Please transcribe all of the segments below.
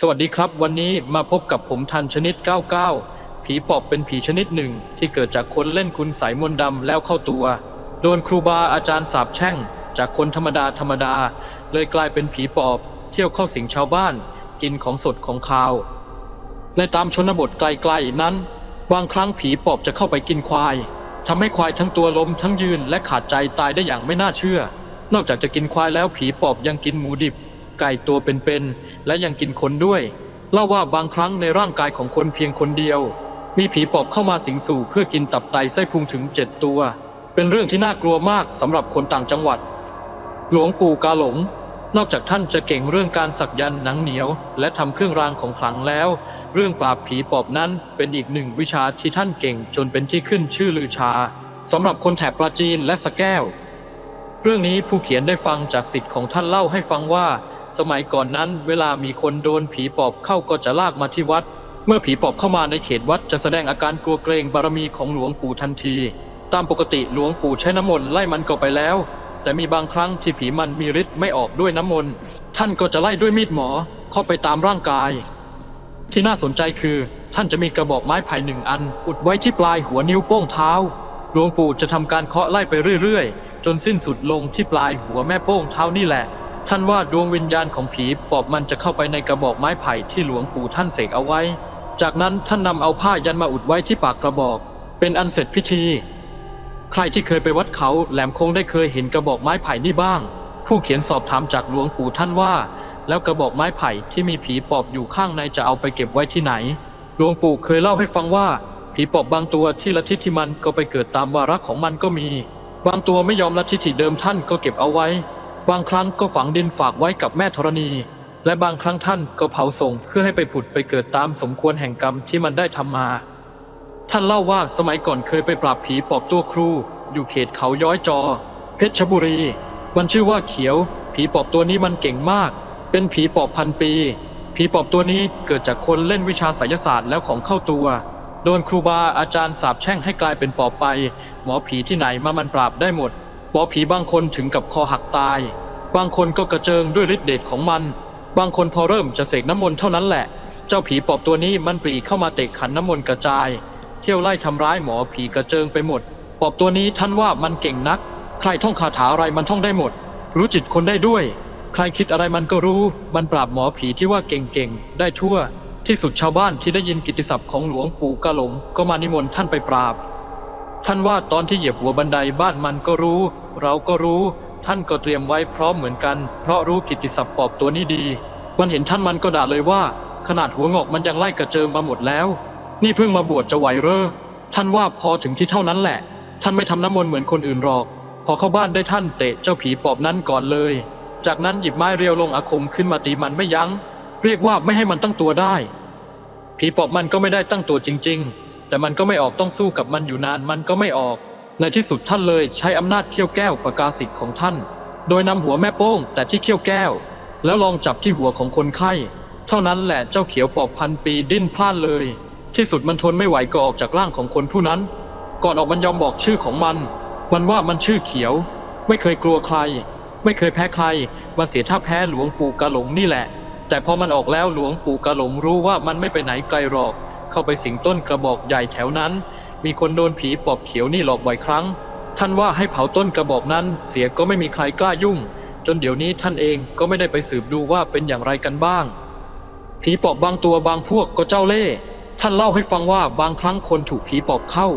สวัสดีครับ วันนี้มาพบกับผมทันชนิด 99 ผีปอบเป็นผีชนิดหนึ่ง ที่เกิดจากคนเล่นคุณใสยมนต์ดำแล้วเข้าตัว โดนครูบาอาจารย์สาบแช่ง จากคนธรรมดาธรรมดา เลยกลายเป็นผีปอบ เที่ยวเข้าสิงชาวบ้าน กินของสดของคาวในตามชนบทไกลๆนั้น บางครั้งผีปอบจะเข้าไปกินควายทำให้ควายทั้งตัวล้มทั้งยืนและขาดใจตายได้อย่างไม่น่าเชื่อ นอกจากจะกินควายแล้วผีปอบยังกินหมูดิบ ไก่ตัวเป็นๆและยังกินคนด้วย เล่าว่าบางครั้งในร่างกายของคนเพียงคนเดียว มีผีปอบเข้ามาสิงสู่เพื่อกินตับไตไส้พุงถึงเจ็ดตัว เป็นเรื่องที่น่ากลัวมากสำหรับคนต่างจังหวัด หลวงปู่กาหลง นอกจากท่านจะเก่งเรื่องการสักยันหนังเหนียว และทำเครื่องรางของขลังแล้ว เรื่องปราบผีปอบนั้นเป็นอีกหนึ่งวิชาที่ท่านเก่งจนเป็นที่ขึ้นชื่อลือชาสำหรับคนแถบปราจีนและสะแก้วเรื่องนี้ผู้เขียนได้ฟังจากสิทธิ์ของท่านเล่าให้ฟังว่า สมัยก่อนนั้นเวลามีคนโดนผีปอบเข้าก็จะลากมาที่วัด เมื่อผีปอบเข้ามาในเขตวัดจะแสดงอาการกลัวเกรงบารมีของหลวงปู่ทันที ตามปกติหลวงปู่ใช้น้ำมนต์ไล่มันก็ไปแล้ว แต่มีบางครั้งที่ผีมันมีฤทธิ์ไม่ออกด้วยน้ำมนต์ท่านก็จะไล่ด้วยมีดหมอเข้าไปตามร่างกาย ที่น่าสนใจคือ ท่านจะมีกระบอกไม้ไผ่หนึ่งอันอุดไว้ที่ปลายหัวนิ้วโป้งเท้าหลวงปู่จะทำการเคาะไล่ไปเรื่อยๆ จนสิ้นสุดลงที่ปลายหัวแม่โป้งเท้านี่แหละ ท่านว่าดวงวิญญาณของผีปอบมันจะเข้าไปในกระบอกไม้ไผ่ที่หลวงปู่ท่านเสกเอาไว้ จากนั้นท่านนำเอาผ้ายันมาอุดไว้ที่ปากกระบอก เป็นอันเสร็จพิธี ใครที่เคยไปวัดเขาแหลมคงได้เคยเห็นกระบอกไม้ไผ่นี่บ้าง ผู้เขียนสอบถามจากหลวงปู่ท่านว่า แล้วกระบอกไม้ไผ่ที่มีผีปอบอยู่ข้างในจะเอาไปเก็บไว้ที่ไหน หลวงปู่เคยเล่าให้ฟังว่าผีปอบบางตัวที่ละทิที่มันก็ไปเกิดตามวาระของมันก็มี บางตัวไม่ยอมละทิที่เดิมท่านก็เก็บเอาไว้ บางครั้งก็ฝังดินฝากไว้กับแม่ธรณี และบางครั้งท่านก็เผาส่งเพื่อให้ไปผุดไปเกิดตามสมควรแห่งกรรมที่มันได้ทำมา ท่านเล่าว่าสมัยก่อนเคยไปปราบผีปอบตัวครู อยู่เขตเขาย้อยจอ เพชรบุรี มันชื่อว่าเขียว ผีปอบตัวนี้มันเก่งมาก เป็นผีปอบพันปี ผีปอบตัวนี้เกิดจากคนเล่นวิชาไสยศาสตร์แล้วของเข้าตัวโดนครูบาอาจารย์สาบแช่งให้กลายเป็นปอบไป หมอผีที่ไหนมามันปราบได้หมด หมอผีบางคนถึงกับคอหักตาย บางคนก็กระเจิงด้วยฤทธิ์เดชของมัน บางคนพอเริ่มจะเสกน้ำมนต์เท่านั้นแหละ เจ้าผีปอบตัวนี้มันปรีเข้ามาเตะขันน้ำมนต์กระจาย เที่ยวไล่ทำร้ายหมอผีกระเจิงไปหมด ปอบตัวนี้ท่านว่ามันเก่งนัก ใครท่องคาถาอะไรมันท่องได้หมด รู้จิตคนได้ด้วย ใครคิดอะไรมันก็รู้ มันปราบหมอผีที่ว่าเก่งๆ ได้ทั่ว ที่สุดชาวบ้านที่ได้ยินกิตติศัพท์ของหลวงปู่กะหลงก็มานิมนต์ท่านไปปราบ ท่านว่าตอนที่เหยียบหัวบันไดบ้านมันก็รู้ เราก็รู้ ท่านก็เตรียมไว้พร้อมเหมือนกัน เพราะรู้กิตติศัพท์ปอบตัวนี้ดี มันเห็นท่านมันก็ด่าเลยว่า ขนาดหัวงอกมันยังไล่กระเจิงมาหมดแล้ว นี่เพิ่งมาบวชจะไหวเรอท่านว่าพอถึงที่เท่านั้นแหละ ท่านไม่ทำน้ำมนต์เหมือนคนอื่นหรอก พอเข้าบ้านได้ท่านเตะเจ้าผีปอบนั้นก่อนเลย จากนั้นหยิบไม้เรียวลงอาคมขึ้นมาตีมันไม่ยัง้ง เรียกว่าไม่ให้มันตั้งตัวได้ ผีปอบมันก็ไม่ได้ตั้งตัวจริง ๆ แต่มันก็ไม่ออกต้องสู้กับมันอยู่นานมันก็ไม่ออก ในที่สุดท่านเลยใช้อำนาจเขี้ยวแก้วประกาศสิทธิ์ของท่าน โดยนำหัวแม่โป้ง แต่ที่เขี้ยวแก้ว แล้วลองจับที่หัวของคนไข้ เท่านั้นแหละเจ้าเขียวปอบพันปีดิ้นพล่านเลย ที่สุดมันทนไม่ไหวก็ออกจากร่างของคนผู้นั้น ก่อนออกมันยอมบอกชื่อของมัน มันว่ามันชื่อเขียว ไม่เคยกลัวใคร ไม่เคยแพ้ใครมาเสียท่าแพ้หลวงปู่กะหลงนี่แหละ แต่พอมันออกแล้วหลวงปู่กะหลงรู้ว่ามันไม่ไปไหนไกลหรอก เข้าไปสิงต้นกระบอกใหญ่แถวนั้น มีคนโดนผีปอบเขียวนี่หลอกบ่อยครั้ง ท่านว่าให้เผาต้นกระบอกนั้น เสียก็ไม่มีใครกล้ายุ่ง จนเดี๋ยวนี้ท่านเองก็ไม่ได้ไปสืบดูว่าเป็นอย่างไรกันบ้าง ผีปอบบางตัวบางพวกก็เจ้าเล่ห์ท่านเล่าให้ฟังว่าบางครั้งคนถูกผีปอบเข้า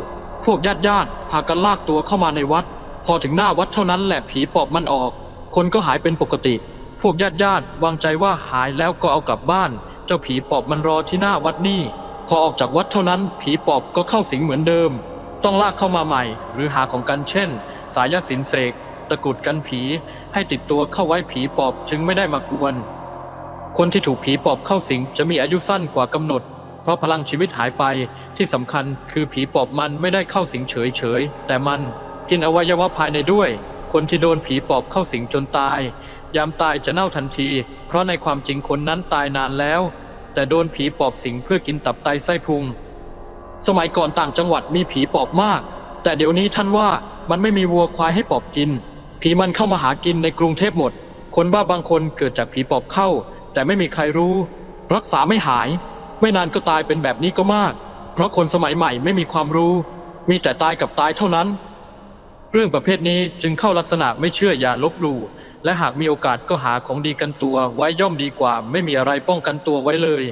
พวกญาติญาติพากันลากตัวเข้ามาในวัด พอถึงหน้าวัดเท่านั้นแหละผีปอบมันออก คนก็หายเป็นปกติ พวกญาติญาติวางใจว่าหายแล้วก็เอากลับบ้าน เจ้าผีปอบมันรอที่หน้าวัดนี่ พอออกจากวัดเท่านั้น ผีปอบก็เข้าสิงเหมือนเดิม ต้องลากเข้ามาใหม่ หรือหาของกันเช่น สายสินเสกตะกุดกันผี ให้ติดตัวเข้าไว้ผีปอบจึงไม่ได้มากวน คนที่ถูกผีปอบเข้าสิงจะมีอายุสั้นกว่ากำหนด เพราะพลังชีวิตหายไปที่สำคัญคือผีปอบมันไม่ได้เข้าสิงเฉยๆแต่มันกินอวัยวะภายในด้วย คนที่โดนผีปอบเข้าสิงจนตาย ยามตายจะเน่าทันที เพราะในความจริงคนนั้นตายนานแล้ว แต่โดนผีปอบสิงเพื่อกินตับไตไส้พุง สมัยก่อนต่างจังหวัดมีผีปอบมาก แต่เดี๋ยวนี้ท่านว่ามันไม่มีวัวควายให้ปอบกิน ผีมันเข้ามาหากินในกรุงเทพหมด คนบ้าบางคนเกิดจากผีปอบเข้า แต่ไม่มีใครรู้ รักษาไม่หาย ไม่นานก็ตายเป็นแบบนี้ก็มาก เพราะคนสมัยใหม่ไม่มีความรู้ มีแต่ตายกับตายเท่านั้น เรื่องประเภทนี้จึงเข้าลักษณะไม่เชื่ออย่าลบหลู่ และหากมีโอกาสก็หาของดีกันตัวไว้ย่อมดีกว่า ไม่มีอะไรป้องกันตัวไว้เลย